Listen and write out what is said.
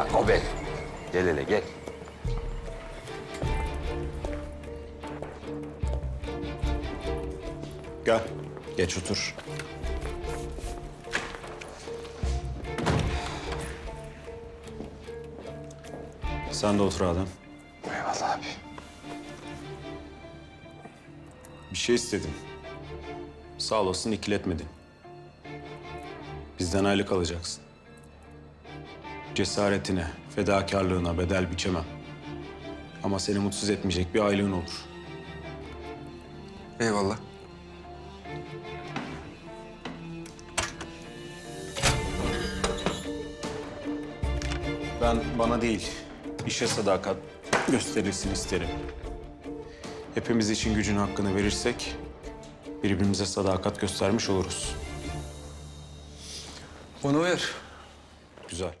Bak o ben. Gel hele gel. Gel. Geç otur. Sen de otur Adem. Eyvallah abi. Bir şey istedim. Sağ olasın ikiletmedin. Bizden aylık alacaksın. Cesaretine, fedakarlığına bedel biçemem. Ama seni mutsuz etmeyecek bir aylığın olur. Eyvallah. Ben bana değil, işe sadakat gösterilsin isterim. Hepimiz için gücün hakkını verirsek birbirimize sadakat göstermiş oluruz. Bana uyar. Güzel.